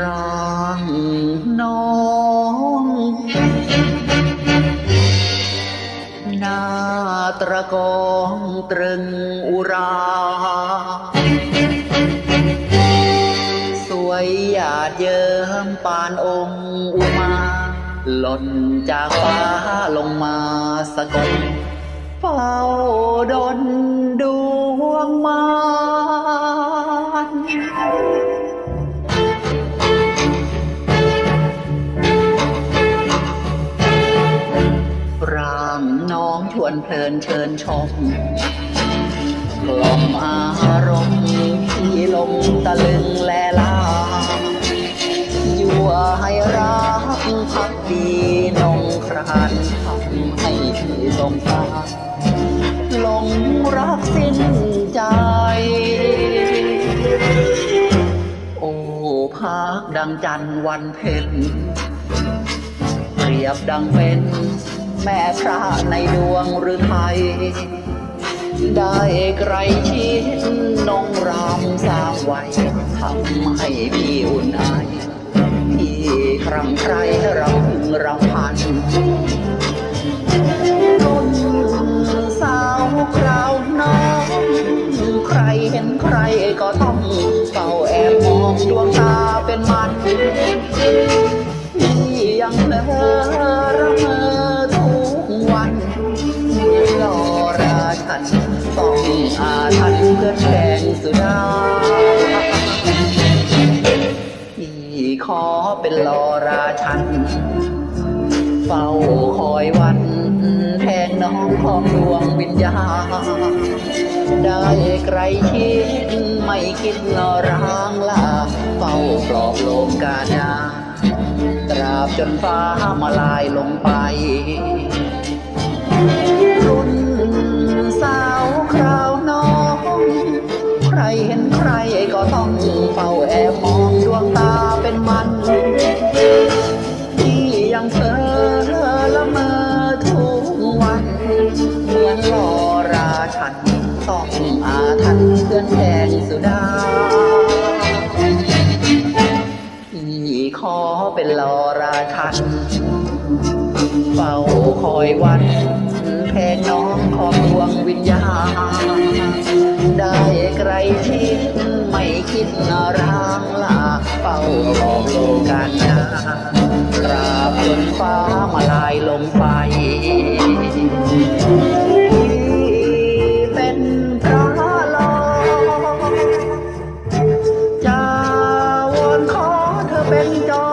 ร่างน้องหน้าตระกองตรึงอุรา สวยหยาดเยิ้มปานองค์อุมาหล่นจากฟ้าลงมาสะกดเฝ้าดนดวงมาน องชวนเพลินเชิญชมกล่อมอารมณ์ที่ลงตะลึงแลลายั่วให้รักพักดีนงครานทำให้พี่สมตาหลงรักสิ้นใจโอ้พักดังจันทร์วันเพ็ญเปรียบดังเป็น แม่พระในดวงหรือไทย ได้ไกรชิดนงรามสร้างไว้ทำให้พี่อุ่นไอพี่ครั้งใครรำพึงรำพันรุ่นสาวคราวน้องใครเห็นใครก็ต้องเฝ้าแอบมองดวงตาเป็นมันที่ยังเพลอ เป็นรอราชัน เฝ้าคอยวันแทงน้องของดวงวิญญาได้ไกลชิดไม่คิดนอร้างลาเฝ้าปลอบโลมกาดาตราบจนฟ้ามาลายลงไป นต้องอาทันเพื่อนแดงสุดาพี่ขอเป็นรอราชัน เฝ้าคอยวันแพงน้องของดวงวิญญาณ ได้ไกลชิดไม่คิดนาร้างลาเฝ้าบอกโลกันนาราบจนฟ้ามาลายลงไป เป็นจอ